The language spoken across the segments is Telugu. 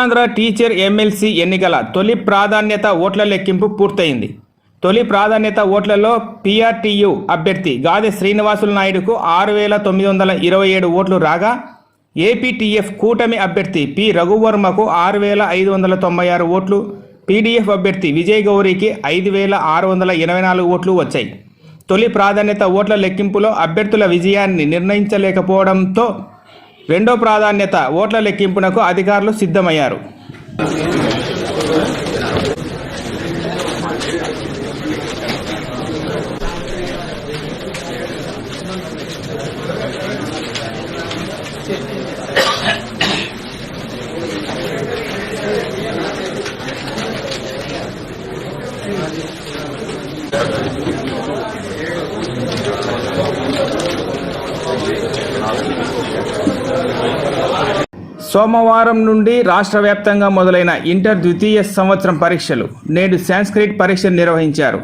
ఉత్తరాంధ్ర టీచర్ ఎమ్మెల్సీ ఎన్నికల తొలి ప్రాధాన్యత ఓట్ల లెక్కింపు పూర్తయింది. తొలి ప్రాధాన్యత ఓట్లలో పీఆర్టీయు అభ్యర్థి గాదె శ్రీనివాసులు నాయుడుకు ఆరు వేల తొమ్మిది వందల ఇరవై ఏడు ఓట్లు రాగా ఏపీటీఎఫ్ కూటమి అభ్యర్థి పి రఘువర్మకు ఆరు వేల ఐదు వందల తొంభై ఆరు ఓట్లు పీడీఎఫ్ అభ్యర్థి విజయ్ గౌరికి ఐదు వేల ఆరు వందల ఇరవై నాలుగు ఓట్లు వచ్చాయి. తొలి ప్రాధాన్యత ఓట్ల లెక్కింపులో అభ్యర్థుల విజయాన్ని నిర్ణయించలేకపోవడంతో రెండో ప్రాధాన్యత ఓట్ల లెక్కింపునకు అధికారులు సిద్ధమయ్యారు. సోమవారం నుండి రాష్ట్ర వ్యాప్తంగా మొదలైన ఇంటర్ ద్వితీయ సంవత్సరం పరీక్షలు నేడు సాంస్క్రిట్ పరీక్ష నిర్వహించారు.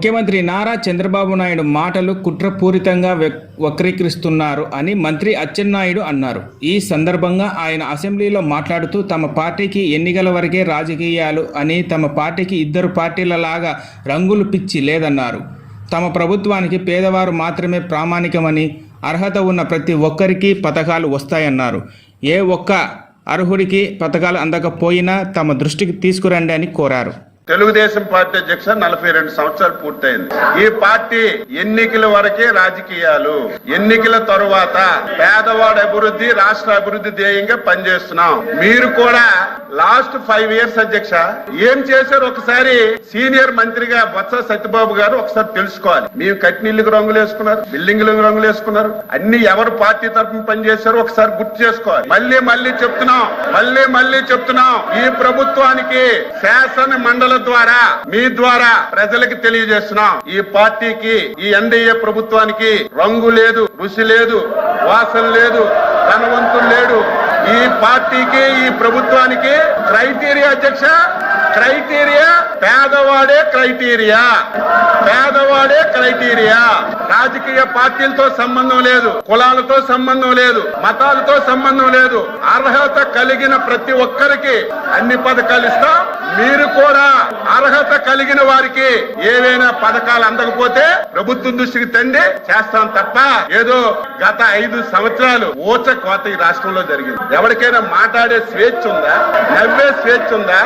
ముఖ్యమంత్రి నారా చంద్రబాబు నాయుడు మాటలు కుట్రపూరితంగా వక్రీకరిస్తున్నారు అని మంత్రి అచ్చెన్నాయుడు అన్నారు. ఈ సందర్భంగా ఆయన అసెంబ్లీలో మాట్లాడుతూ తమ పార్టీకి ఎన్నికల వరకే రాజకీయాలు అని తమ పార్టీకి ఇద్దరు పార్టీలలాగా రంగులు పిచ్చి లేదన్నారు. తమ ప్రభుత్వానికి పేదవారు మాత్రమే ప్రామాణికమని అర్హత ఉన్న ప్రతి ఒక్కరికి పథకాలు వస్తాయన్నారు. ఏ ఒక్క అర్హుడికి పథకాలు అందకపోయినా తమ దృష్టికి తీసుకురండి అని కోరారు. తెలుగుదేశం పార్టీ అధ్యక్ష నలభై రెండు సంవత్సరాలు పూర్తయింది. ఈ పార్టీ ఎన్నికల వరకే రాజకీయాలు ఎన్నికల తరువాత పేదవాడు అభివృద్ధి రాష్ట్ర అభివృద్ధి ధ్యేయంగా పనిచేస్తున్నాం. మీరు కూడా లాస్ట్ ఫైవ్ ఇయర్స్ అధ్యక్ష ఏం చేశారు? ఒకసారి సీనియర్ మంత్రిగా బొత్స సత్యబాబు గారు ఒకసారి తెలుసుకోవాలి. మేము కట్నీళ్ళకి రంగులు వేసుకున్నారు బిల్డింగ్లకు రంగులు వేసుకున్నారు అన్ని ఎవరు పార్టీ తరఫున పనిచేశారో ఒకసారి గుర్తు చేసుకోవాలి. మళ్ళీ మళ్ళీ చెప్తున్నాం మళ్ళీ మళ్ళీ చెప్తున్నాం. ఈ ప్రభుత్వానికి శాసన మండలి ద్వారా మీ ద్వారా ప్రజలకు తెలియజేస్తున్నాం. ఈ పార్టీకి ఈ ఎన్డీఏ ప్రభుత్వానికి రంగు లేదు రుచి లేదు వాసన లేదు ధనవంతులు లేడు. ఈ పార్టీకి ఈ ప్రభుత్వానికి క్రైటీరియా అధ్యక్ష క్రైటీరియా? పేదవాడే క్రైటీరియా. పేదవాడే క్రైటీరియా. రాజకీయ పార్టీలతో సంబంధం లేదు. కులాలతో సంబంధం లేదు. మతాలతో సంబంధం లేదు. అర్హత కలిగిన ప్రతి ఒక్కరికి అన్ని పథకాలు ఇస్తాం. మీరు కూడా అర్హత కలిగిన వారికి ఏవైనా పథకాలు అందకపోతే ప్రభుత్వం దృష్టికి తండి చేస్తాం తప్ప ఏదో గత ఐదు సంవత్సరాలు ఓచ కోత ఈ రాష్ట్రంలో జరిగింది. ఎవరికైనా మాట్లాడే స్వేచ్ఛ ఉందా? నవ్వే స్వేచ్ఛ ఉందా?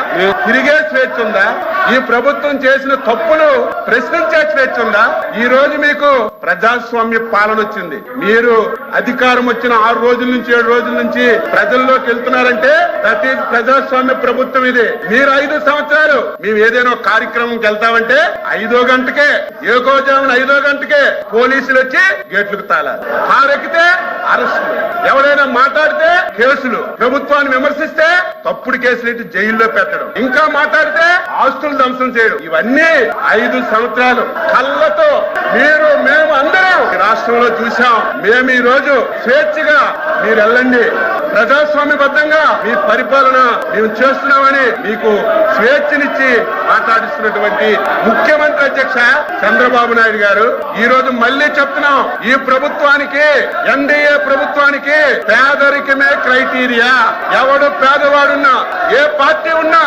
తిరిగే స్వేచ్ఛ ఉందా? ఈ ప్రభుత్వం చేసిన తప్పులు ప్రశ్నించే స్వేచ్ఛ ఉందా? ఈ రోజు మీకు ప్రజాస్వామ్య పాలన వచ్చింది. మీరు అధికారం వచ్చిన ఆరు రోజుల నుంచి ఏడు రోజుల నుంచి ప్రజల్లోకి వెళ్తున్నారంటే ప్రతి ప్రజాస్వామ్య ప్రభుత్వం ఇది. మీరు ఐదు సంవత్సరాలు మేము ఏదైనా కార్యక్రమంకి వెళ్తామంటే ఐదో గంటకే ఏకోజామున ఐదో గంటకే పోలీసులు వచ్చి గేట్లకు తాళాలి. కారెక్కితే అరెస్టులు. ఎవరైనా మాట్లాడితే కేసులు. ప్రభుత్వాన్ని విమర్శిస్తే తప్పుడు కేసులు ఇటు జైల్లో పెట్టడం. ఇంకా మా మాట్లాడితే ఆస్తులు ధ్వంసం చేయడం. ఇవన్నీ ఐదు సంవత్సరాలు. కళ్ళతో మీరు మేము అందరం రాష్ట్రంలో చూసాం మేము ఈ రోజు స్వేచ్ఛగా మీరు వెళ్ళండి. ప్రజాస్వామ్యబద్ధంగా మీ పరిపాలన మేము చేస్తున్నామని మీకు స్వేచ్ఛనిచ్చి మాట్లాడిస్తున్నటువంటి ముఖ్యమంత్రి అధ్యక్ష చంద్రబాబు నాయుడు గారు. ఈ రోజు మళ్ళీ చెప్తున్నాం ఈ ప్రభుత్వానికి ఎన్డీఏ ప్రభుత్వానికి పేదరికమే క్రైటీరియా. ఎవడు పేదవాడున్నా ఏ పార్టీ ఉన్నా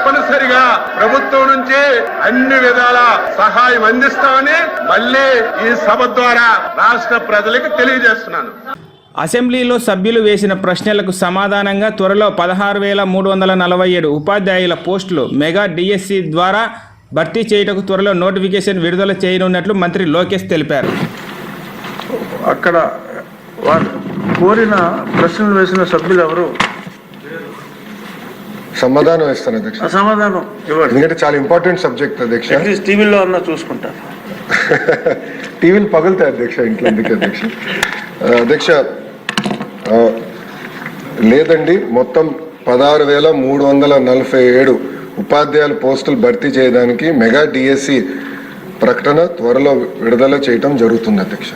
తప్పనిసరిగా ప్రభుత్వం నుంచి అన్ని విధాల సహాయం అందిస్తామని మళ్ళీ ఈ సభ ద్వారా రాష్ట్ర ప్రజలకు తెలియజేస్తున్నాను. అసెంబ్లీలో సభ్యులు వేసిన ప్రశ్నలకు సమాధానంగా త్వరలో పదహారు వేల మూడు వందల నలభై ఏడు ఉపాధ్యాయుల పోస్టులు మెగా డిఎస్సి ద్వారా భర్తీ చేయుటకు త్వరలో నోటిఫికేషన్ విడుదల చేయనున్నట్లు మంత్రి లోకేష్ తెలిపారు. అక్కడ వారు కోరిన ప్రశ్నలు వేసిన సభ్యులు ఎవరు? సమాధానం ఇస్తాను అధ్యక్ష. సమాధానం ఇవ్వండి. ఎందుకంటే చాలా ఇంపార్టెంట్ సబ్జెక్ట్ అధ్యక్ష. టీవీలో అన్నా చూసుకుంటారు టీవీలు పగులుతాయి అధ్యక్ష ఇంట్లో ఎందుకు అధ్యక్ష? అధ్యక్ష లేదండి మొత్తం పదహారు వేల మూడు వందల నలభై ఏడు ఉపాధ్యాయుల పోస్టులు భర్తీ చేయడానికి మెగా డిఎస్సి ప్రకటన త్వరలో విడుదల చేయటం జరుగుతుంది అధ్యక్ష.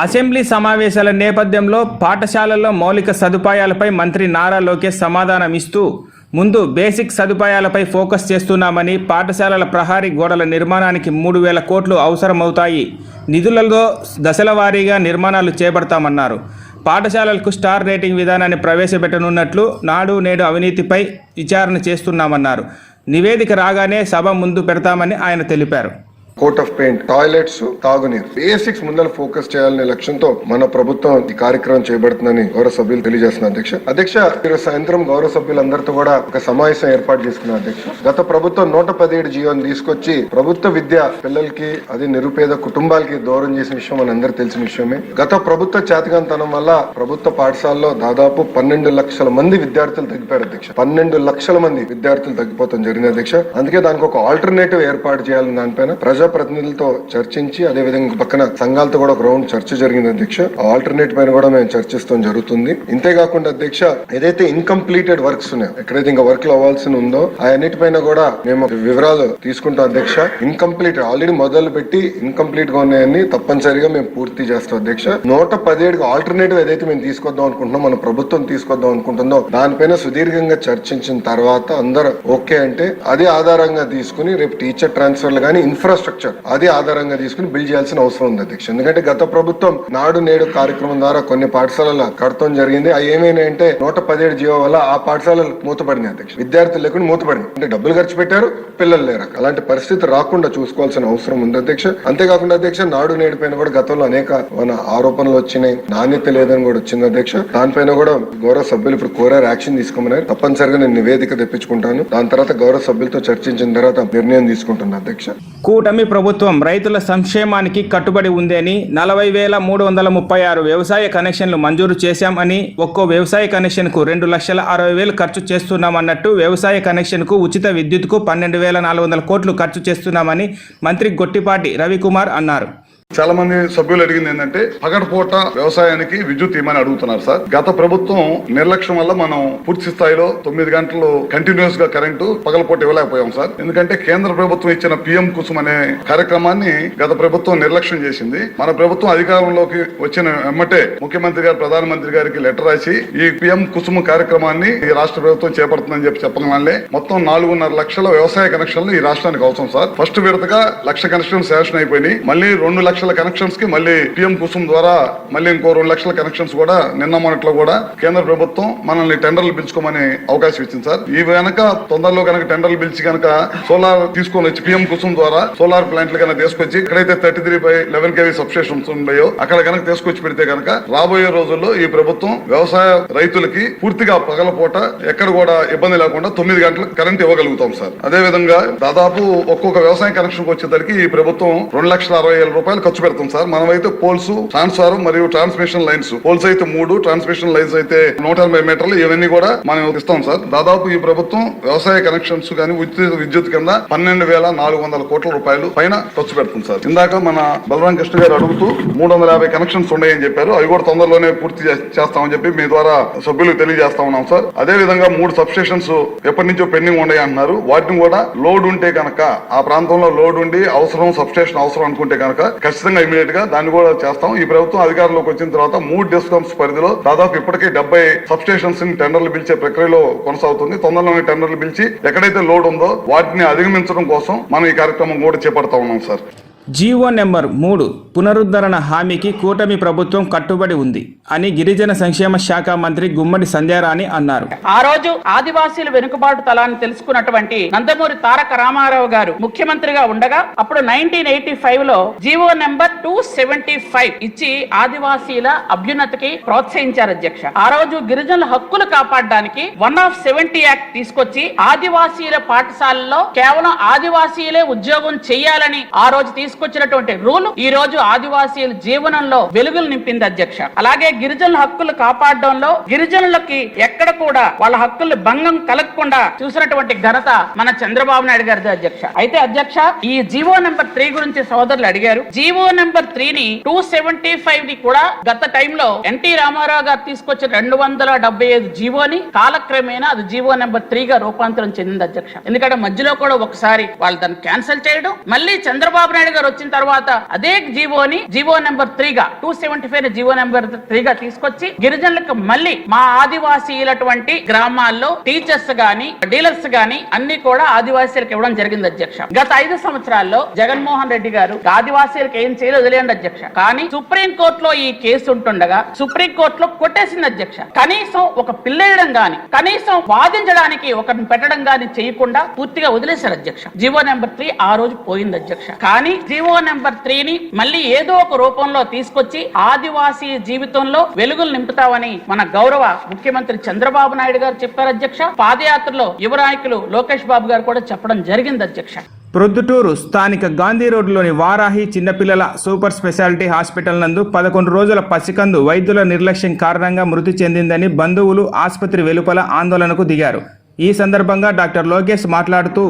అసెంబ్లీ సమావేశాల నేపథ్యంలో పాఠశాలల్లో మౌలిక సదుపాయాలపై మంత్రి నారా లోకేష్ సమాధానం ఇస్తూ ముందు బేసిక్ సదుపాయాలపై ఫోకస్ చేస్తున్నామని పాఠశాలల ప్రహారీ గోడల నిర్మాణానికి మూడు వేల కోట్లు అవసరమవుతాయి. నిధులలో దశల వారీగా నిర్మాణాలు చేపడతామన్నారు. పాఠశాలలకు స్టార్ రేటింగ్ విధానాన్ని ప్రవేశపెట్టనున్నట్లు నాడు నేడు అవినీతిపై విచారణ చేస్తున్నామన్నారు. నివేదిక రాగానే సభ ముందు పెడతామని ఆయన తెలిపారు. కోట్ ఆఫ్ పెయింట్ టాయిలెట్స్ తాగునీరు. బేసిక్స్ ముందర ఫోకస్ చేయాలనే లక్ష్యంతో మన ప్రభుత్వం ఈ కార్యక్రమం చేపడుతుందని గౌరవ సభ్యులు తెలియజేస్తున్నారు అధ్యక్ష. అధ్యక్ష ఈరోజు సాయంత్రం గౌరవ సభ్యులందరితో కూడా ఒక సమావేశం ఏర్పాటు చేసుకున్నారు అధ్యక్ష. గత ప్రభుత్వం నూట పదిహేడు జీవోని తీసుకొచ్చి ప్రభుత్వ విద్య పిల్లలకి అది నిరుపేద కుటుంబాలకి దూరం చేసిన విషయం మన అందరికి తెలిసిన విషయమే. గత ప్రభుత్వ చేతగాంతనం వల్ల ప్రభుత్వ పాఠశాలలో దాదాపు పన్నెండు లక్షల మంది విద్యార్థులు తగ్గిపోయారు అధ్యక్ష. పన్నెండు లక్షల మంది విద్యార్థులు తగ్గిపోతాం జరిగింది అధ్యక్ష. అందుకే దానికి ఒక ఆల్టర్నేటివ్ ఏర్పాటు చేయాలని దానిపైన ప్రజాప్రతినిధులతో చర్చించి అదే విధంగా పక్కన సంఘాలతో కూడా ఒక రౌండ్ చర్చ జరిగింది అధ్యక్ష. ఆ ఆల్టర్నేట్ పైన కూడా మేము చర్చిస్తాం జరుగుతుంది. ఇంతేకాకుండా అధ్యక్ష ఏదైతే ఇన్కంప్లీటెడ్ వర్క్స్ ఉన్నాయో ఎక్కడైతే ఇంకా వర్క్ అవ్వాల్సి ఉందో ఆ అన్నిటిపైన కూడా మేము వివరాలు తీసుకుంటాం అధ్యక్ష. ఇన్కంప్లీట్ ఆల్రెడీ మొదలు పెట్టి ఇన్కంప్లీట్గా ఉన్నాయని తప్పనిసరిగా మేము పూర్తి చేస్తాం అధ్యక్ష. నూట పదిహేడు ఆల్టర్నేటివ్ ఏదైతే మేము తీసుకొద్దాం అనుకుంటున్నాం మన ప్రభుత్వం తీసుకొద్దాం అనుకుంటుందో దానిపైన సుదీర్ఘంగా చర్చించిన తర్వాత అందరూ ఓకే అంటే అదే ఆధారంగా తీసుకుని రేపు టీచర్ ట్రాన్స్ఫర్లు కానీ ఇన్ఫ్రాస్ట్రక్చర్ అది ఆధారంగా తీసుకుని బిల్డ్ చేయాల్సిన అవసరం ఉంది అధ్యక్ష. ఎందుకంటే గత ప్రభుత్వం నాడు నేడు కార్యక్రమం ద్వారా కొన్ని పాఠశాలల కడతం జరిగింది. అవి ఏమైనాయంటే నూట పదిహేడు జీవో వల్ల ఆ పాఠశాలలు మూతపడినాయి అధ్యక్ష. విద్యార్థులు లేకుండా మూతపడినాయి. అంటే డబ్బులు ఖర్చు పెట్టారు పిల్లలు లేరు అలాంటి పరిస్థితి రాకుండా చూసుకోవాల్సిన అవసరం ఉంది అధ్యక్ష. అంతేకాకుండా అధ్యక్ష నాడు నేడు పైన కూడా గతంలో అనేక మన ఆరోపణలు వచ్చినాయి. నాణ్యత లేదని కూడా వచ్చింది అధ్యక్ష. దానిపైన కూడా గౌరవ సభ్యులు ఇప్పుడు కోరారు యాక్షన్ తీసుకోమన్నారు. తప్పనిసరిగా నేను నివేదిక తెప్పించుకుంటాను. దాని తర్వాత గౌరవ సభ్యులతో చర్చించిన తర్వాత నిర్ణయం తీసుకుంటున్నాను అధ్యక్ష. కూటమి ప్రభుత్వం రైతుల సంక్షేమానికి కట్టుబడి ఉందని నలభై వేల మూడు వందల ముప్పై ఆరు వ్యవసాయ కనెక్షన్లు మంజూరు చేశామని ఒక్కో వ్యవసాయ కనెక్షన్కు రెండు లక్షల అరవై వేలు ఖర్చు చేస్తున్నామన్నట్టు వ్యవసాయ కనెక్షన్కు ఉచిత విద్యుత్కు పన్నెండు వేల నాలుగు వందల కోట్లు ఖర్చు చేస్తున్నామని మంత్రి గొట్టిపాటి రవికుమార్ అన్నారు. చాలా మంది సభ్యులు అడిగింది ఏంటంటే పగటిపూట వ్యవసాయానికి విద్యుత్ ఇవ్వమని అడుగుతున్నారు సార్. గత ప్రభుత్వం నిర్లక్ష్యం వల్ల మనం పూర్తి స్థాయిలో తొమ్మిది గంటలు కంటిన్యూస్గా కరెంటు పగలపూట ఇవ్వలేకపోయాం సార్. ఎందుకంటే కేంద్ర ప్రభుత్వం ఇచ్చిన పిఎం కుసుమ్ అనే కార్యక్రమాన్ని గత ప్రభుత్వం నిర్లక్ష్యం చేసింది. మన ప్రభుత్వం అధికారంలోకి వచ్చిన వెమ్మటే ముఖ్యమంత్రి గారు ప్రధానమంత్రి గారికి లెటర్ రాసి ఈ పిఎం కుసుమ్ కార్యక్రమాన్ని ఈ రాష్ట్ర ప్రభుత్వం చేపడుతుందని చెప్పి చెప్పగానే మొత్తం నాలుగున్నర లక్షల వ్యవసాయ కనెక్షన్లు ఈ రాష్ట్రానికి అవసరం సార్. ఫస్ట్ విడతగా లక్ష కనెక్షన్ శాంక్షన్ అయిపోయినాయి. మళ్ళీ రెండు లక్షల కనెక్షన్స్కి మళ్ళీ పిఎం కుసుమ్ ద్వారా మళ్ళీ ఇంకో రెండు లక్షల కనెక్షన్స్ కూడా నిన్న మొన్నట్లో కూడా కేంద్ర ప్రభుత్వం మనల్ని టెండర్లు పిలుచుకోమని అవకాశం ఇచ్చింది సార్. ఈ వెనక తొందరలో కనుక టెండర్లు పిలిచి కనుక సోలార్ తీసుకొని వచ్చి పిఎం కుసుమ్ ద్వారా సోలార్ ప్లాంట్లు కనుక తీసుకొచ్చి ఎక్కడైతే thirty three by eleven KV substations ఉన్నాయో అక్కడ కనుక తీసుకొచ్చి పెడితే కనుక రాబోయే రోజుల్లో ఈ ప్రభుత్వం వ్యవసాయ రైతులకి పూర్తిగా పగలపూట ఎక్కడ కూడా ఇబ్బంది లేకుండా తొమ్మిది గంటలకు కరెంట్ ఇవ్వగలుగుతాం సార్. అదే విధంగా దాదాపు ఒక్కొక్క వ్యవసాయ కనెక్షన్ వచ్చేసరికి ఈ ప్రభుత్వం రెండు లక్షల అరవై వేల రూపాయలు ఖర్చు పెడతాం సార్. మనమైతే పోల్స్ ట్రాన్స్ఫార్మర్ మరియు ట్రాన్స్మిషన్ లైన్స్ పోల్స్ అయితే మూడు ట్రాన్స్మిషన్ లైన్స్ అయితే నూట ఎనభై మీటర్లు. ఇవన్నీ కూడా మనం ఇస్తాం సార్. దాదాపు ఈ ప్రభుత్వం వ్యవసాయ కనెక్షన్స్ కానీ విద్యుత్ విద్యుత్ కింద పన్నెండు వేల నాలుగు వందల కోట్ల రూపాయలు పైన ఖర్చు పెడుతుంది సార్. ఇందాక మన బలరాం కృష్ణ గారు అడుగుతూ మూడు వందల యాభై కనెక్షన్స్ ఉన్నాయని చెప్పారు. అవి కూడా తొందరలోనే పూర్తి చేస్తామని చెప్పి మీ ద్వారా సభ్యులకు తెలియజేస్తా ఉన్నాం సార్. అదే విధంగా మూడు సబ్ స్టేషన్స్ ఎప్పటి నుంచో పెండింగ్ ఉన్నాయి అంటున్నారు వాటిని కూడా లోడ్ ఉంటే కనుక ఆ ప్రాంతంలో లోడ్ ఉండి అవసరం సబ్ స్టేషన్ అవసరం అనుకుంటే కనుక ఖచ్చితంగా ఇమీడియట్గా దాన్ని కూడా చేస్తాం. ఈ ప్రభుత్వం అధికారంలోకి వచ్చిన తర్వాత మూడు డిస్కమ్స్ పరిధిలో దాదాపు ఇప్పటికే డెబ్బై సబ్ స్టేషన్స్ని టెండర్లు పిలిచే ప్రక్రియలో కొనసాగుతుంది. తొందరలోనే టెండర్లు పిలిచి ఎక్కడైతే లోడ్ ఉందో వాటిని అధిగమించడం కోసం మనం ఈ కార్యక్రమం కూడా చేపడతా ఉన్నాం సార్ జీవో నెంబర్ మూడు పునరుద్ధరణ హామీకి కూటమి ప్రభుత్వం కట్టుబడి ఉంది అని గిరిజన సంక్షేమ శాఖ మంత్రి గుమ్మడి సంధ్యారాణి అన్నారు. ఆ రోజు ఆదివాసీల వెనుకబాటు తలాన్ని తెలుసుకున్నటువంటి నందమూరి తారక రామారావు గారు ముఖ్యమంత్రిగా ఉండగా అప్పుడు నైన్టీన్ ఎయిటీ ఫైవ్లో GO number two seventy five ఇచ్చి ఆదివాసీల అభ్యున్నతికి ప్రోత్సహించారు అధ్యక్ష. ఆ రోజు గిరిజనుల హక్కులు కాపాడడానికి వన్ ఆఫ్ సెవెంటీ యాక్ట్ తీసుకొచ్చి ఆదివాసీల పాఠశాలలో కేవలం ఆదివాసీలే ఉద్యోగం చేయాలని ఆ రోజు తీసుకొచ్చినటువంటి రూల్ ఈ రోజు ఆదివాసీల జీవనంలో వెలుగులు నింపింది అధ్యక్ష. అలాగే గిరిజనుల హక్కులు కాపాడడంలో గిరిజనులకి ఎక్కడ కూడా వాళ్ళ హక్కులు భంగం కలగకుండా చూసినటువంటి ఘనత మన చంద్రబాబు నాయుడు గారిది అధ్యక్ష. అయితే అధ్యక్ష ఈ జీవో నెంబర్ త్రీ గురించి సోదరులు అడిగారు. జీవో నెంబర్ త్రీ ని టూ సెవెంటీ ఫైవ్ని కూడా గత టైంలో ఎన్టీ రామారావు గారు తీసుకొచ్చిన రెండు వందల డెబ్బై ఐదు జీవోని కాలక్రమేణా అది జీవో నెంబర్ త్రీ గా రూపాంతరం చెందింది అధ్యక్ష. ఎందుకంటే మధ్యలో కూడా ఒకసారి వాళ్ళు దాన్ని క్యాన్సిల్ చేయడం మళ్ళీ చంద్రబాబు నాయుడు గారు వచ్చిన తర్వాత అదే జీవోని జీవో నెంబర్ త్రీ గా two seventy five GO number three గా తీసుకొచ్చి గిరిజనులకు మళ్ళీ మా ఆదివాసీలటువంటి గ్రామాల్లో టీచర్స్ గాని డీలర్స్ గాని అన్ని కూడా ఆదివాసీలకు ఇవ్వడం జరిగింది అధ్యక్ష. గత ఐదు సంవత్సరాల్లో జగన్మోహన్ రెడ్డి గారు ఆదివాసీలకు ఏం చేయలేదు వదిలేయండి అధ్యక్ష. కానీ సుప్రీం కోర్టులో ఈ కేసు ఉంటుండగా సుప్రీం కోర్టులో కొట్టేసింది అధ్యక్ష. కనీసం ఒక పిల్లేయడం గాని కనీసం వాదించడానికి ఒకరిని పెట్టడం గాని చేయకుండా పూర్తిగా వదిలేశారు అధ్యక్ష. జీవో నెంబర్ త్రీ ఆ రోజు పోయింది అధ్యక్ష. కానీ జీవో నెంబర్ త్రీని మళ్ళీ ఏదో ఒక రూపంలో తీసుకొచ్చి ఆదివాసీ జీవితంలో వెలుగులు నింపుతామని మన గౌరవ ముఖ్యమంత్రి చంద్రబాబు నాయుడు గారు చెప్పారు అధ్యక్ష. పాదయాత్రలో యువ నాయకులు లోకేష్ బాబు గారు కూడా చెప్పడం జరిగింది అధ్యక్ష. ప్రొద్దుటూరు స్థానిక గాంధీ రోడ్డులోని వారాహి చిన్నపిల్లల సూపర్ స్పెషాలిటీ హాస్పిటల్ నందు పదకొండు రోజుల పసికందు వైద్యుల నిర్లక్ష్యం కారణంగా మృతి చెందిందని బంధువులు ఆసుపత్రి వెలుపల ఆందోళనకు దిగారు. ఈ సందర్భంగా డాక్టర్ లోకేష్ మాట్లాడుతూ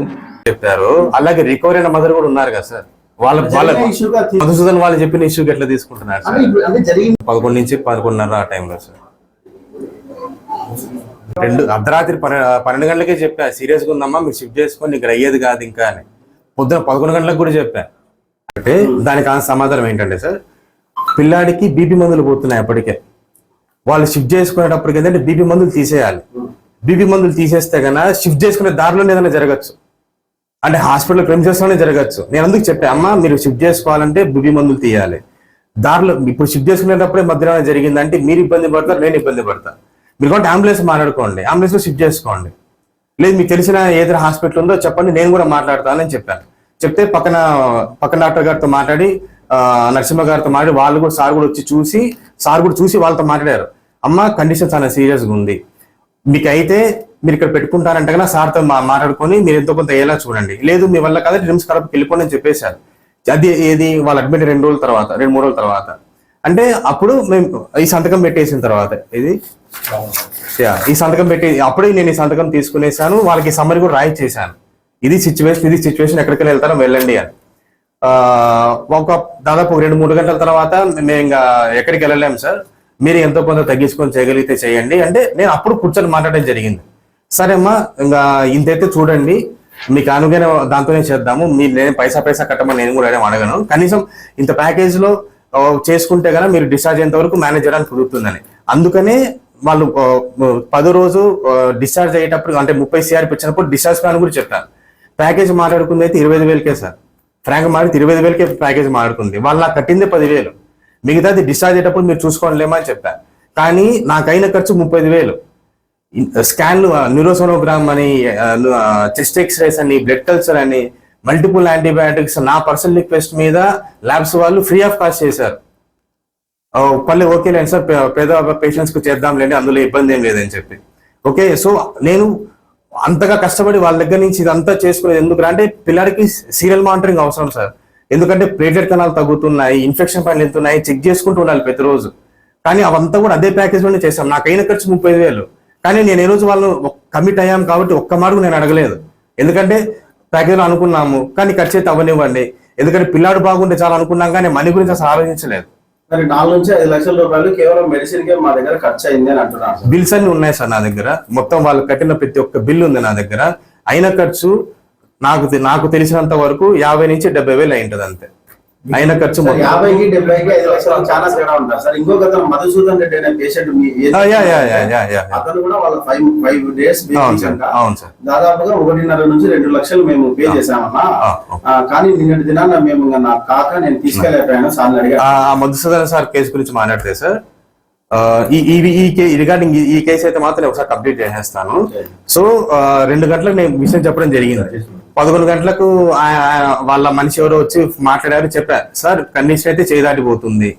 చెప్పారు. అలాగే రికవరీ అయిన మదర్ కూడా ఉన్నారు కదా సార్. వాళ్ళ మధుసూదన్ వాళ్ళు చెప్పిన ఇష్యూకి ఎట్లా తీసుకుంటున్నారు పదకొండు నుంచి పదకొండున్నర ఆ టైంలో సార్. రెండు అర్ధరాత్రి పన్నె పన్నెండు గంటలకే చెప్పా సీరియస్గా ఉందమ్మా మీరు షిఫ్ట్ చేసుకొని ఇక్కడ అయ్యేది కాదు ఇంకా అని. పొద్దున పదకొండు గంటలకు కూడా చెప్పా. అంటే దానికి ఆ సమాధానం ఏంటంటే సార్ పిల్లాడికి బీపీ మందులు పోతున్నాయి అప్పటికే. వాళ్ళు షిఫ్ట్ చేసుకునేటప్పటికి ఏంటంటే బీపీ మందులు తీసేయాలి. బీపీ మందులు తీసేస్తే కన్నా షిఫ్ట్ చేసుకునే దారిలో ఏదైనా జరగచ్చు. అంటే హాస్పిటల్ ప్రెమిసెస్లోనే జరగచ్చు. నేను అందుకు చెప్పా అమ్మా మీరు షిఫ్ట్ చేసుకోవాలంటే బీపీ మందులు తీయాలి. దారిలో ఇప్పుడు షిఫ్ట్ చేసుకునేటప్పుడే మధ్యాహ్నం జరిగిందంటే మీరు ఇబ్బంది పడతారు నేను ఇబ్బంది పడతా. మీరు కూడా అంబులెన్స్ మాట్లాడుకోండి అంబులెన్స్లో షిఫ్ట్ చేసుకోండి. లేదు మీకు తెలిసిన ఏదైనా హాస్పిటల్ ఉందో చెప్పండి నేను కూడా మాట్లాడతానని చెప్పాను. చెప్తే పక్కన పక్కన డాక్టర్ గారితో మాట్లాడి నరసింహ గారితో మాట్లాడి వాళ్ళు కూడా సార్ కూడా వచ్చి చూసి సార్ కూడా చూసి వాళ్ళతో మాట్లాడారు. అమ్మ కండిషన్ చాలా సీరియస్గా ఉంది. మీకు అయితే మీరు ఇక్కడ పెట్టుకుంటారంటే కన్నా సార్తో మా మాట్లాడుకొని మీరు ఎంతో కొంత అయ్యేలా చూడండి. లేదు మీ వల్ల కదా రిమ్స్ కడపకి వెళ్ళిపోండి అని చెప్పేశారు. అది ఏది? వాళ్ళు అడ్మిట్ రెండు రోజుల తర్వాత రెండు మూడు రోజుల తర్వాత. అంటే అప్పుడు మేము ఈ సంతకం పెట్టేసిన తర్వాత ఇది యా, ఈ సంతకం పెట్టి అప్పుడే నేను ఈ సంతకం తీసుకునేసాను వాళ్ళకి సమ్మర్ కూడా రాయి చేశాను ఇది సిచ్యువేషన్ ఇది సిచ్యువేషన్ ఎక్కడికైనా వెళ్తారో వెళ్ళండి అని. ఒక దాదాపు రెండు మూడు గంటల తర్వాత మేము ఇంకా ఎక్కడికి వెళ్ళలేము సార్. మీరు ఎంతో కొంత తగ్గించుకొని చేయగలిగితే చేయండి. అంటే నేను అప్పుడు కూర్చొని మాట్లాడడం జరిగింది. సరే అమ్మా ఇంకా ఇంతైతే చూడండి. మీకు అనుగైన దాంతోనే చేద్దాము. మీరు నేను పైసా పైసా కట్టమని నేను కూడా అడగను. కనీసం ఇంత ప్యాకేజ్లో చేసుకుంటే కనుక మీరు డిశ్చార్జ్ అయ్యేంత వరకు మేనేజ్ చేయడానికి కుదురుతుందని. అందుకనే వాళ్ళు పదో రోజు డిశ్చార్జ్ అయ్యేటప్పుడు అంటే ముప్పై సిఆర్పి వచ్చినప్పుడు డిశ్చార్జ్ ప్లాన్ కూడా చెప్పాను ప్యాకేజ్ మాట్లాడుకుంది అయితే ఇరవై ఐదు వేలకే సార్. ఫ్రాంక్ మాట్లాడితే ఇరవై ఐదు వేలకే ప్యాకేజ్ మాట్లాడుకుంది. వాళ్ళు నాకు కట్టిందే పదివేలు మిగతాది డిశ్చార్జ్ అయ్యేటప్పుడు మీరు చూసుకోలేమా అని చెప్పాను కానీ నాకైన ఖర్చు ముప్పై ఐదు వేలు. స్కాన్లు న్యూరోసోనోగ్రామ్ అని చెస్ట్ ఎక్స్రేస్ అని బ్లడ్ కల్చర్ అని మల్టిపుల్ యాంటీబయాటిక్స్ నా పర్సనల్ రిక్వెస్ట్ మీద ల్యాబ్స్ వాళ్ళు ఫ్రీ ఆఫ్ కాస్ట్ చేశారు. పల్లె పర్లే ఓకే లేండి సార్ పేద పేషెంట్స్కు చేద్దాంలేండి అందులో ఇబ్బంది ఏం లేదని చెప్పి. ఓకే సో నేను అంతగా కష్టపడి వాళ్ళ దగ్గర నుంచి ఇదంతా చేసుకునేది ఎందుకు అంటే సీరియల్ మానిటరింగ్ అవసరం సార్. ఎందుకంటే ప్లేటెడ్ కణాలు తగ్గుతున్నాయి ఇన్ఫెక్షన్ పైన వెళ్తున్నాయి చెక్ చేసుకుంటూ ఉండాలి ప్రతిరోజు. కానీ అవంతా కూడా అదే ప్యాకేజ్లోనే చేస్తాం నాకైన ఖర్చు ముప్పై వేలు. కానీ నేను ఈ రోజు వాళ్ళు కమిట్ అయ్యాం కాబట్టి ఒక్క మార్కు నేను అడగలేదు. ఎందుకంటే ప్యాకేజ్లో అనుకున్నాము కానీ ఖర్చు అయితే అవ్వనివ్వండి. ఎందుకంటే పిల్లాడు బాగుంటే చాలా అనుకున్నాం కానీ మనీ గురించి అసలు ఆలోచించలేదు. మరి నాలుగు నుంచి ఐదు లక్షల రూపాయలు కేవలం మెడిసిన్ కే మా దగ్గర ఖర్చు అయింది అని అంటున్నారు. బిల్స్ అన్ని ఉన్నాయి సార్ నా దగ్గర. మొత్తం వాళ్ళు కట్టిన ప్రతి ఒక్క బిల్ ఉంది నా దగ్గర. అయిన ఖర్చు నాకు నాకు తెలిసినంత వరకు యాభై నుంచి డెబ్బై వేలు అయింటది అంతే. అయిన ఖర్చు యాభైకి డెబ్బైకి ఐదు లక్షలు చాలా తేడా ఉంటారు. సార్ ఇంకొక అతను మధుసూదన్ రెడ్డి అనే పేషెంట్ మీ age ah, yeah, yeah, yeah, yeah, yeah. అతను కూడా వాళ్ళ ఫైవ్ ఫైవ్ డేస్. దాదాపుగా ఒకటిన్నర నుంచి రెండు లక్షలు మేము పే చేసామన్నా కానీ నిన్నటి దినాన మేము నా కాక నేను తీసుకెళ్ళిపోయాను సార్ అడిగా మధుసూదన్ సార్ కేసు గురించి మాట్లాడితే సార్ ఈ ఈ రిగార్డింగ్ ఈ- కేసు అయితే మాత్రం ఒకసారి కంప్లీట్ చేసేస్తాను. సో రెండు గంటలకు నేను విషయం చెప్పడం జరిగింది. పదకొండు గంటలకు వాళ్ళ మనిషి ఎవరో వచ్చి మాట్లాడారు చెప్పారు సార్ కండిషన్ అయితే చేయదాటిపోతుంది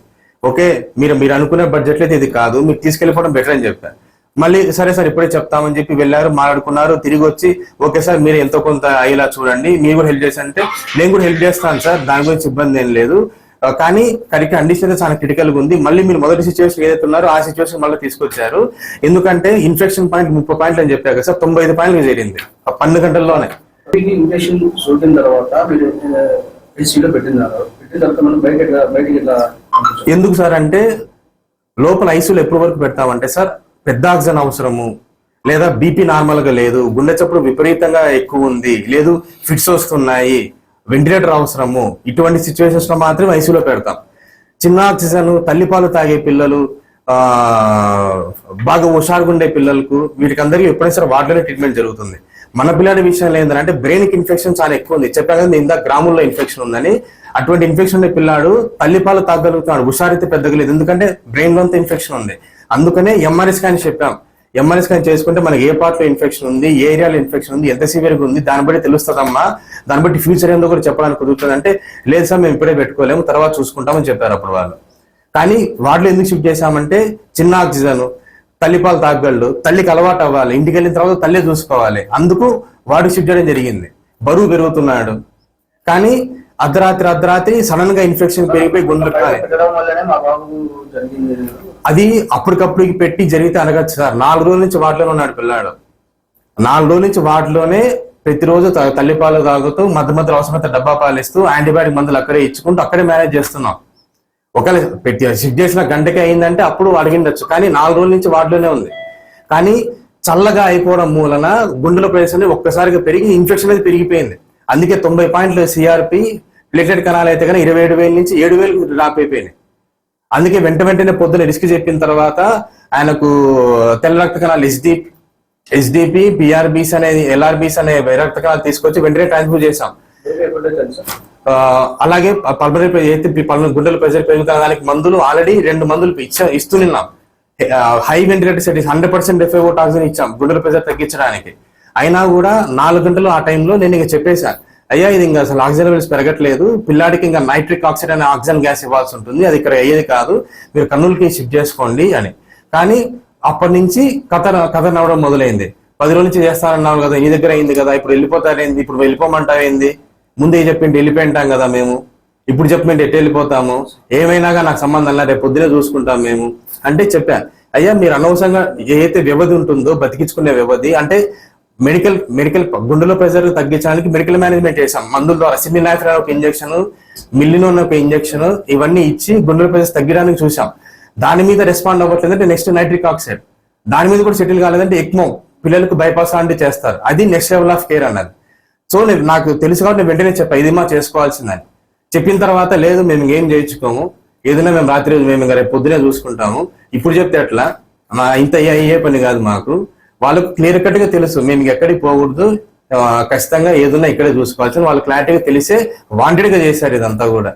ఓకే మీరు మీరు అనుకునే బడ్జెట్ అయితే ఇది కాదు మీరు తీసుకెళ్ళిపోవడం బెటర్ అని చెప్పారు. మళ్ళీ సరే సార్ ఇప్పుడే చెప్తామని చెప్పి వెళ్ళారు మాట్లాడుకున్నారు తిరిగి వచ్చి ఓకే సార్ మీరు ఎంతో కొంత అయ్యేలా చూడండి మీరు కూడా హెల్ప్ చేసి అంటే నేను కూడా హెల్ప్ చేస్తాను సార్ దాని గురించి ఇబ్బంది ఏం లేదు. కానీ కడికి కండిషన్ అయితే చాలా క్రిటికల్గా ఉంది. మళ్ళీ మీరు మొదటి సిచ్యువేషన్ ఏదైతే ఉన్నారో ఆ సిచ్యువేషన్ మళ్ళీ తీసుకొచ్చారు. ఎందుకంటే ఇన్ఫెక్షన్ పాయింట్ ముప్పై పాయింట్లు అని చెప్పారు కదా సార్ తొంభై ఐదు పాయింట్లు చేరింది. ఆ పన్నెండు గంటల్లోనే. ఇన్ఫెక్షన్ సోకిన తర్వాత మీరు ఐసీయూలో పెట్టినారు. పెట్టిన తర్వాత మనం బయట బయటకి ఇట్లా ఎందుకు సార్ అంటే లోపల ఐసీయూలో ఎప్పటి వరకు పెడతామంటే సార్ పెద్ద ఆక్సిజన్ అవసరము. లేదా బీపీ నార్మల్గా లేదు. గుండె చప్పుడు విపరీతంగా ఎక్కువ ఉంది. లేదు ఫిట్స్ వస్తున్నాయి. వెంటిలేటర్ అవసరము. ఇటువంటి సిచ్యువేషన్స్లో మాత్రమే ఐసీలో పెడతాం. చిన్న ఆక్సిజన్ తల్లిపాలు తాగే పిల్లలు ఆ బాగా హుషారుగా ఉండే పిల్లలకు వీటికందరికీ ఎప్పుడైనా సరే వాటిలోనే ట్రీట్మెంట్ జరుగుతుంది. మన పిల్లాడి విషయంలో ఏంటంటే బ్రెయిన్కి ఇన్ఫెక్షన్ చాలా ఎక్కువ ఉంది. చెప్పాను ఇందా గ్రాముల్లో ఇన్ఫెక్షన్ ఉందని. అటువంటి ఇన్ఫెక్షన్ ఉండే పిల్లాడు తల్లిపాలు తాగలుగుతున్నాడు హుషారైతే పెద్దగా లేదు. ఎందుకంటే బ్రెయిన్లో అంతా ఇన్ఫెక్షన్ ఉంది. అందుకనే ఎంఆర్ఎస్ స్కాన్ చెప్పాం. ఎంఆర్ఐ స్కాన్ చేసుకుంటే మనకి ఏ పార్ట్లో ఇన్ఫెక్షన్ ఉంది ఏ ఏరియాలో ఇన్ఫెక్షన్ ఉంది ఎంత సివియర్గా ఉంది దాన్ని బట్టి తెలుస్తుందమ్మా. దాన్ని బట్టి ఫ్యూచర్ ఏందో కూడా చెప్పడానికి కుదురుతుంది అంటే లేదు సార్ మేము ఇప్పుడే పెట్టుకోలేము తర్వాత చూసుకుంటామని చెప్పారు అప్పుడు వాళ్ళు. కానీ వాటిలో ఎందుకు షిఫ్ట్ చేశామంటే చిన్న ఆక్సిజన్. తల్లిపాలు తాగగలడు తల్లికి అలవాటు అవ్వాలి ఇంటికి వెళ్ళిన తర్వాత తల్లి చూసుకోవాలి. అందుకు వాడు షిఫ్ట్ చేయడం జరిగింది. బరువు పెరుగుతున్నాడు. కానీ అర్ధరాత్రి అర్ధరాత్రి సడన్గా ఇన్ఫెక్షన్ పెరిగిపోయి గుండెలు జరిగింది. అది అప్పటికప్పుడు పెట్టి జరిగితే అనగచ్చు సార్. నాలుగు రోజుల నుంచి వాటిలోనే ఉన్నాడు పిల్లాడు. నాలుగు రోజుల నుంచి వాటిలోనే ప్రతిరోజు తల్లిపాలు తాగుతూ మధ్య మధ్య అవసరమైతే డబ్బా పాలు ఇస్తూ యాంటీబయాటిక్ మందులు అక్కడే ఇచ్చుకుంటూ అక్కడే మేనేజ్ చేస్తున్నాం. ఒకవేళ పెట్టి షిఫ్ట్ చేసిన గంటకే అయిందంటే అప్పుడు అడిగిండొచ్చు. కానీ నాలుగు రోజుల నుంచి వాటిలోనే ఉంది. కానీ చల్లగా అయిపోవడం మూలన గుండెల ప్రెషర్ ఒక్కసారిగా పెరిగి ఇన్ఫెక్షన్ అనేది పెరిగిపోయింది. అందుకే తొంభై పాయింట్లు సిఆర్పి ప్లేటెడ్ కణాలు అయితే కానీ ఇరవై ఏడు వేల నుంచి ఏడు వేలు డ్రాప్ అయిపోయినాయి. అందుకే వెంట వెంటనే పొద్దున రిస్క్ చెప్పిన తర్వాత ఆయనకు తెల్ల రక్త కణాలు ఎస్డి ఎస్డిపి పిఆర్బీస్ అనే ఎల్ఆర్బీస్ అనే రక్త కణాలు తీసుకొచ్చి వెంటనే ట్రాన్స్ఫర్ చేశాం. అలాగే పల్మరీ అయితే పల్మరీ గుండెల ప్రెషర్ పెరుగుతున్న దానికి మందులు ఆల్రెడీ రెండు మందులు ఇచ్చా ఇస్తున్నాం హై వెంటిలేటర్ సెటిస్ హండ్రెడ్ పర్సెంట్ ఎఫెవోటాక్సిన్ ఇచ్చాం గుండెల ప్రెషర్ తగ్గించడానికి. అయినా కూడా నాలుగు గంటలు ఆ టైంలో నేను ఇంకా చెప్పేశాను అయ్యా ఇది ఇంకా అసలు ఆక్సిజన్ లెవెల్స్ పెరగట్లేదు. పిల్లాడికి ఇంకా నైట్రిక్ ఆక్సైడ్ అనే ఆక్సిజన్ గ్యాస్ ఇవ్వాల్సి ఉంటుంది. అది ఇక్కడ అయ్యేది కాదు. మీరు కర్నూలుకి షిఫ్ట్ చేసుకోండి అని. కానీ అప్పటి నుంచి కథ కథ నవ్వడం మొదలైంది. పది రోజుల నుంచి చేస్తానన్నావు కదా నీ దగ్గర అయింది కదా ఇప్పుడు వెళ్ళిపోతారేంది ఇప్పుడు వెళ్ళిపోమంటావేంది? ముందే చెప్పిండి వెళ్ళిపోయింటాం కదా మేము. ఇప్పుడు చెప్పమంటే ఎట్టు వెళ్ళిపోతాము? ఏమైనాగా నాకు సంబంధం లేదు రేపు పొద్దునే చూసుకుంటాం మేము. అంటే చెప్పా అయ్యా మీరు అనవసరంగా ఏదైతే వ్యవధి ఉంటుందో బతికించుకునే వ్యవధి అంటే మెడికల్ మెడికల్ గుండెలో ప్రెషర్ తగ్గించడానికి మెడికల్ మేనేజ్మెంట్ చేసాం మందుల ద్వారా సిమినాఫిన్ ఒక ఇంజెక్షన్ మిల్లినోన్ ఒక ఇంజెక్షన్ ఇవన్నీ ఇచ్చి గుండెల ప్రెషర్ తగ్గడానికి చూసాం దాని మీద రెస్పాండ్ అవ్వట్లేదంటే నెక్స్ట్ నైట్రిక్ ఆక్సైడ్. దాని మీద కూడా సెటిల్ కాలేదంటే ఎక్మో పిల్లలకు బైపాస్ లాంటివి చేస్తారు. అది నెక్స్ట్ లెవెల్ ఆఫ్ కేర్ అన్నది. సో నేను నాకు తెలుసు కాబట్టి నేను వెంటనే చెప్పా ఇది మా చేసుకోవాల్సిందని. చెప్పిన తర్వాత లేదు మేము ఏం చేయించుకోము. ఏదైనా మేము రాత్రి మేము ఇంకా రేపు పొద్దునే చూసుకుంటాము. ఇప్పుడు చెప్తే అట్లా మా ఇంత అయ్యే పని కాదు మాకు. వాళ్ళకు క్లియర్ కట్గా తెలుసు. మేము ఎక్కడికి పోకూడదు. ఖచ్చితంగా ఏదైనా ఇక్కడే చూసుకోవాల్సింది. వాళ్ళు క్లారిటీగా తెలిసే వాంటెడ్గా చేశారు ఇదంతా కూడా.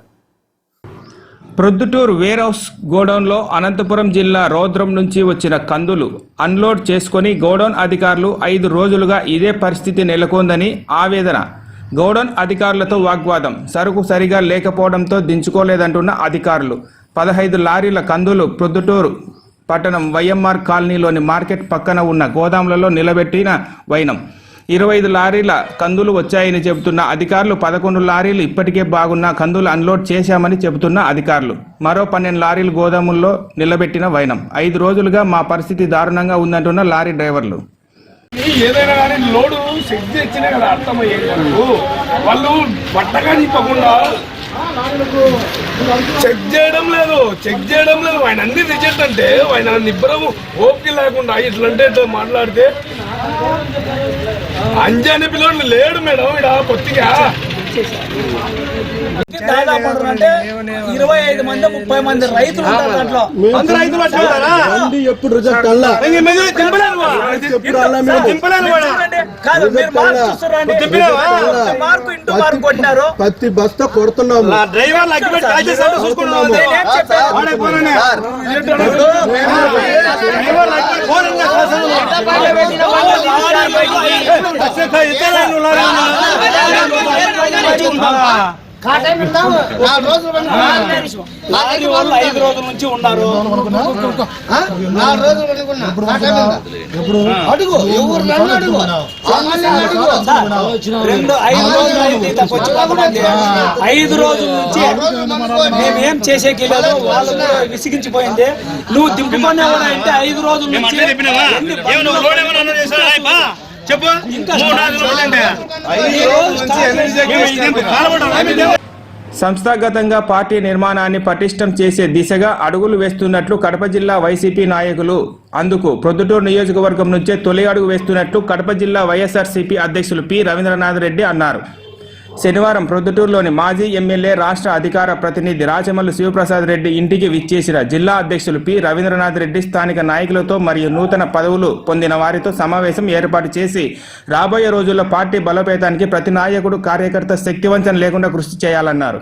ప్రొద్దుటూరు వేర్ హౌస్ గోడౌన్లో అనంతపురం జిల్లా రౌద్రం నుంచి వచ్చిన కందులు అన్లోడ్ చేసుకొని గోడౌన్ అధికారులు ఐదు రోజులుగా ఇదే పరిస్థితి నెలకొందని ఆవేదన. గోడౌన్ అధికారులతో వాగ్వాదం. సరుకు సరిగా లేకపోవడంతో దించుకోలేదంటున్న అధికారులు. పదహైదు లారీల కందులు ప్రొద్దుటూరు పట్టణం వైఎంఆర్ కాలనీలోని మార్కెట్ పక్కన ఉన్న గోదాములలో నిలబెట్టిన వైనం. ఇరవై ఐదు లారీల కందులు వచ్చాయని చెబుతున్న అధికారులు పదకొండు లారీలు ఇప్పటికే బాగున్న కందులు అన్లోడ్ చేశామని చెబుతున్న అధికారులు. మరో పన్నెండు లారీలు గోదాముల్లో నిలబెట్టిన వైనం. ఐదు రోజులుగా మా పరిస్థితి దారుణంగా ఉందంటున్న లారీ డ్రైవర్లు. ఏదైనా కానీ లోడు చెక్ తెచ్చినా కదా అర్థమయ్యేది వాళ్ళు పట్టగా నింపకుండా చెక్ చేయడం లేదు చెక్ చేయడం లేదు. ఆయన అన్ని రిజెక్ట్ అంటే ఆయన నిబ్బరం ఓపిక లేకుండా ఇట్లంటే ఇట్లా మాట్లాడితే అంజని పిల్లోడు లేడు మేడం ఇక్కడ కొద్దిగా దాదాపు అంటే ఇరవై ఐదు మంది ముప్పై మంది రైతులు ఉంటారు దాంట్లో. అందరు రైతులు ఎప్పుడు రిజల్ట్ అల్లా కాదు మీరు మార్క్ చూస్తున్నారండి ఐదు రోజుల నుంచి ఉన్నారు రెండు ఐదు రోజులు అయింది తప్పొచ్చి కొంతమంది ఐదు రోజుల నుంచి మేమేం చేసేకి లేదు వాళ్ళు విసిగించిపోయింది నువ్వు దింపుకునే అంటే ఐదు రోజుల నుంచి చెప్పు. సంస్థాగతంగా పార్టీ నిర్మాణాన్ని పటిష్టం చేసే దిశగా అడుగులు వేస్తున్నట్లు కడప జిల్లా వైసీపీ నాయకులు. అందుకు ప్రొద్దుటూరు నియోజకవర్గం నుంచే తొలి అడుగు వేస్తున్నట్లు కడప జిల్లా వైఎస్ఆర్సీపీ అధ్యక్షులు పి రవీంద్రనాథ్ రెడ్డి అన్నారు. శనివారం ప్రొద్దుటూరులోని మాజీ ఎమ్మెల్యే రాష్ట్ర అధికార ప్రతినిధి రాచమల్లు శివప్రసాద్ రెడ్డి ఇంటికి విచ్చేసిన జిల్లా అధ్యక్షులు పి. రవీంద్రనాథ్ రెడ్డి స్థానిక నాయకులతో మరియు నూతన పదవులు పొందిన వారితో సమావేశం ఏర్పాటు చేసి రాబోయే రోజుల్లో పార్టీ బలోపేతానికి ప్రతి నాయకుడు కార్యకర్త శక్తివంచన లేకుండా కృషి చేయాలన్నారు.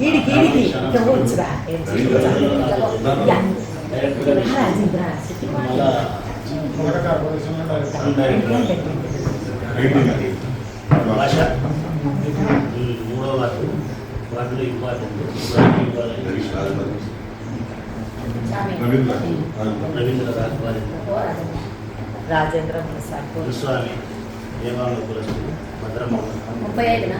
ఈడికి ఈడికి ఇక్కడ కూర్చురా యా రాజేంద్ర భాష ఈ మూడో వార్డు వార్డులో ఇంపార్టెంట్ రవీంద్ర రాఘవారి రాజేంద్ర ప్రసాద్. గురుస్వామి దేవాంగ కులస్తులు భద్రమ్మ ముప్పై ఐదున?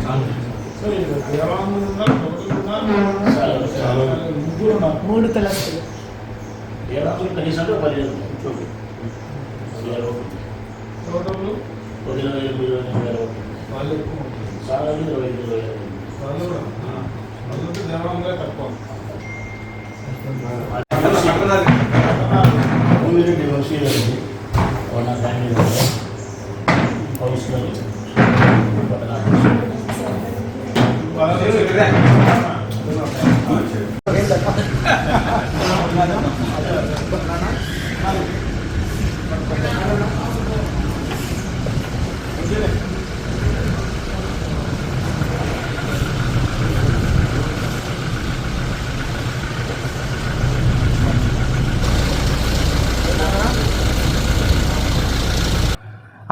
మూడు కులస్తులు దేవాంగులు కనీసం పదిహేను చూడు ఇరవై ఒకటి. ఒక ఇరవై ఎనిమిది ఇరవై ఎనిమిది ఇరవై ఒకటి. చాలా మంది ఇరవై ఐదు ఇరవై ఐదు భూమిరెడ్డి వంశీ గారికి వాళ్ళ ఫ్యామిలీ కౌన్సిలర్ పట్టణ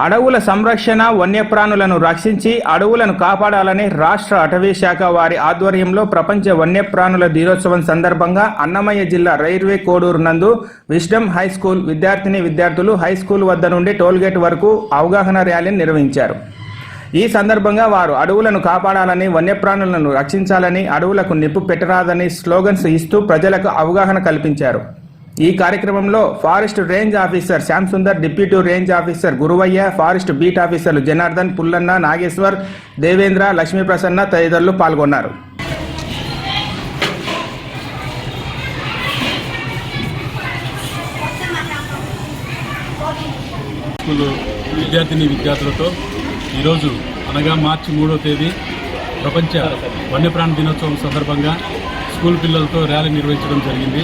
అడవుల సంరక్షణ వన్యప్రాణులను రక్షించి అడవులను కాపాడాలని రాష్ట్ర అటవీ శాఖ వారి ఆధ్వర్యంలో ప్రపంచ వన్యప్రాణుల దినోత్సవం సందర్భంగా అన్నమయ్య జిల్లా రైల్వే కోడూరు నందు విజ్డమ్ హై స్కూల్ విద్యార్థిని విద్యార్థులు హై స్కూల్ వద్ద నుండి టోల్గేట్ వరకు అవగాహన ర్యాలీని నిర్వహించారు. ఈ సందర్భంగా వారు అడవులను కాపాడాలని వన్యప్రాణులను రక్షించాలని అడవులకు నిప్పు పెట్టరాదని స్లోగన్స్ ఇస్తూ ప్రజలకు అవగాహన కల్పించారు. ఈ కార్యక్రమంలో forest range officer Shyam Sundar deputy range officer Guruvayya forest beat ఆఫీసర్లు జనార్దన్ పుల్లన్న నాగేశ్వర్ దేవేంద్ర లక్ష్మీ ప్రసన్న తదితరులు పాల్గొన్నారు. విద్యార్థిని విద్యార్థులతో ఈరోజు అనగా మార్చి మూడో తేదీ ప్రపంచ వన్యప్రాణ దినోత్సవం సందర్భంగా స్కూల్ పిల్లలతో ర్యాలీ నిర్వహించడం జరిగింది.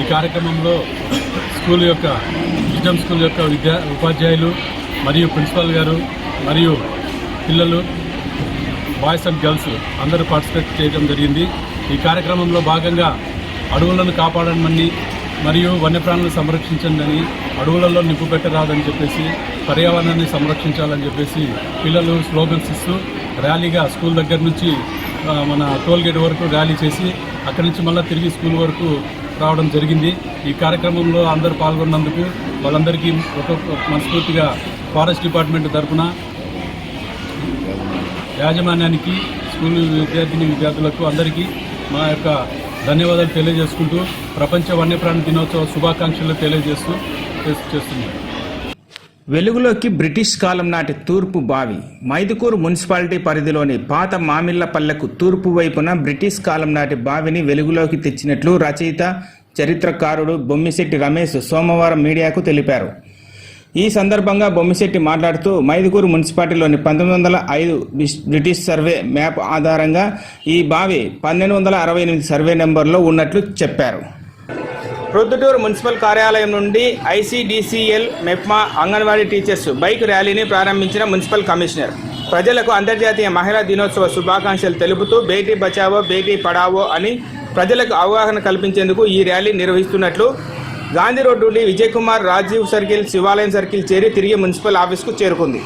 ఈ కార్యక్రమంలో స్కూల్ యొక్క విజయం స్కూల్ యొక్క విద్యా ఉపాధ్యాయులు మరియు ప్రిన్సిపాల్ గారు మరియు పిల్లలు బాయ్స్ అండ్ గర్ల్స్ అందరూ పార్టిసిపేట్ చేయడం జరిగింది. ఈ కార్యక్రమంలో భాగంగా అడవులను కాపాడమని మరియు వన్యప్రాణులను సంరక్షించండి అడవులలో నిప్పు పెట్టరాదని చెప్పేసి పర్యావరణాన్ని సంరక్షించాలని చెప్పేసి పిల్లలు స్లోగన్స్ ఇస్తూ ర్యాలీగా స్కూల్ దగ్గర నుంచి మన టోల్ గేట్ వరకు ర్యాలీ చేసి అక్కడి నుంచి మళ్ళీ తిరిగి స్కూల్ వరకు రావడం జరిగింది. ఈ కార్యక్రమంలో అందరూ పాల్గొన్నందుకు వాళ్ళందరికీ ఒక మనస్ఫూర్తిగా ఫారెస్ట్ డిపార్ట్మెంట్ తరఫున యాజమాన్యానికి స్కూల్ విద్యార్థిని విద్యార్థులకు అందరికీ మా యొక్క ధన్యవాదాలు తెలియజేసుకుంటూ ప్రపంచ వన్యప్రాణి దినోత్సవ శుభాకాంక్షలు తెలియజేస్తూ చేస్తున్నాను వెలుగులోకి బ్రిటిష్ కాలం నాటి తూర్పు బావి మైదుకూరు మున్సిపాలిటీ పరిధిలోని పాత మామిళ్ళపల్లెకు తూర్పు వైపున బ్రిటిష్ కాలం నాటి బావిని వెలుగులోకి తెచ్చినట్లు రచయిత చరిత్రకారుడు బొమ్మిశెట్టి రమేష్ సోమవారం మీడియాకు తెలిపారు. ఈ సందర్భంగా బొమ్మిశెట్టి మాట్లాడుతూ మైదుకూరు మున్సిపాలిటీలోని పంతొమ్మిది వందల ఐదు బ్రిటిష్ సర్వే మ్యాప్ ఆధారంగా ఈ బావి పన్నెండు వందల అరవై ఎనిమిది సర్వే నెంబర్లో ఉన్నట్లు చెప్పారు. ప్రొద్దుటూరు మున్సిపల్ కార్యాలయం నుండి ICDCL MEPMA anganwadi teachers bike ర్యాలీని ప్రారంభించిన మున్సిపల్ కమిషనర్. ప్రజలకు అంతర్జాతీయ మహిళా దినోత్సవ శుభాకాంక్షలు తెలుపుతూ బేటీ బచావో బేటీ పడావో అని ప్రజలకు అవగాహన కల్పించేందుకు ఈ ర్యాలీ నిర్వహిస్తున్నట్లు గాంధీ రోడ్డు నుండి విజయ్ కుమార్ రాజీవ్ సర్కిల్ శివాలయం సర్కిల్ చేరి తిరిగి మున్సిపల్ ఆఫీస్కు చేరుకుంది.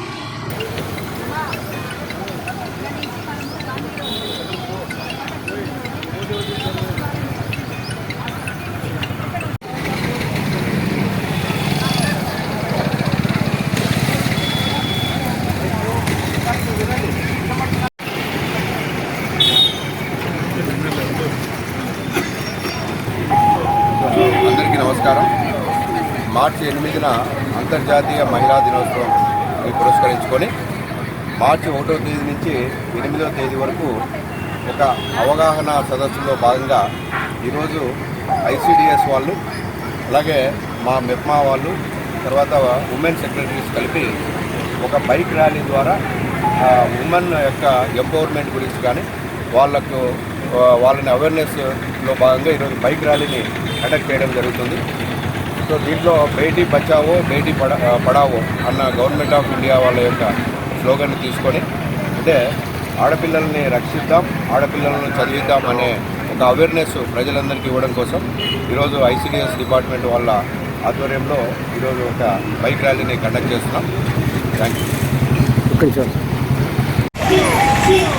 నమస్కారం. మార్చి ఎనిమిదిన అంతర్జాతీయ మహిళా దినోత్సవం పురస్కరించుకొని మార్చి ఒకటో తేదీ నుంచి ఎనిమిదో తేదీ వరకు ఒక అవగాహన సదస్సులో భాగంగా ఈరోజు ఐసిడిఎస్ వాళ్ళు అలాగే మా మెప్మా వాళ్ళు తర్వాత ఉమెన్ సెక్రటరీస్ కలిపి ఒక బైక్ ర్యాలీ ద్వారా ఉమెన్ యొక్క ఎంపవర్మెంట్ గురించి కానీ వాళ్ళకు వాళ్ళని అవేర్నెస్లో భాగంగా ఈరోజు బైక్ ర్యాలీని కండక్ట్ చేయడం జరుగుతుంది. సో దీంట్లో బేటీ బచావో బేటీ పడా పడావో అన్న గవర్నమెంట్ ఆఫ్ ఇండియా వాళ్ళ యొక్క స్లోగన్ తీసుకొని అంటే ఆడపిల్లల్ని రక్షిద్దాం ఆడపిల్లలను చదివిద్దాం అనే ఒక అవేర్నెస్ ప్రజలందరికీ ఇవ్వడం కోసం ఈరోజు ఐసీడిఎస్ డిపార్ట్మెంట్ వాళ్ళ ఆధ్వర్యంలో ఈరోజు ఒక బైక్ ర్యాలీని కండక్ట్ చేస్తున్నాం. థ్యాంక్ యూ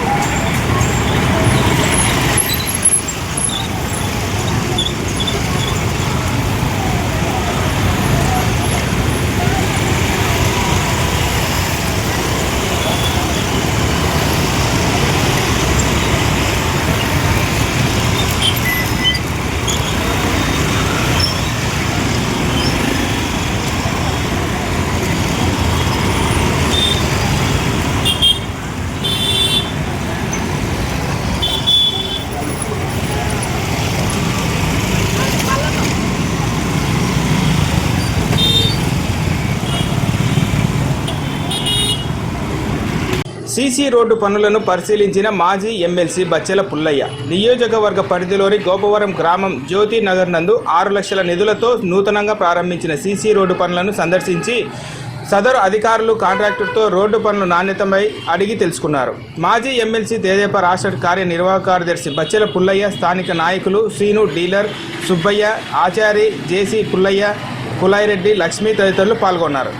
సీసీ రోడ్డు పనులను పరిశీలించిన మాజీ ఎమ్మెల్సీ బచ్చెల పుల్లయ్య. నియోజకవర్గ పరిధిలోని గోపవరం గ్రామం జ్యోతి నగర్ నందు ఆరు లక్షల నిధులతో నూతనంగా ప్రారంభించిన సీసీ రోడ్డు పనులను సందర్శించి సదరు అధికారులు కాంట్రాక్టర్తో రోడ్డు పనుల నాణ్యతపై అడిగి తెలుసుకున్నారు. మాజీ ఎమ్మెల్సీ తేదేప రాష్ట్ర కార్యనిర్వాహక కార్యదర్శి బచ్చెల పుల్లయ్య స్థానిక నాయకులు శ్రీను డీలర్ సుబ్బయ్య ఆచారి జేసీ పుల్లయ్య కులాయిరెడ్డి లక్ష్మీ తదితరులు పాల్గొన్నారు.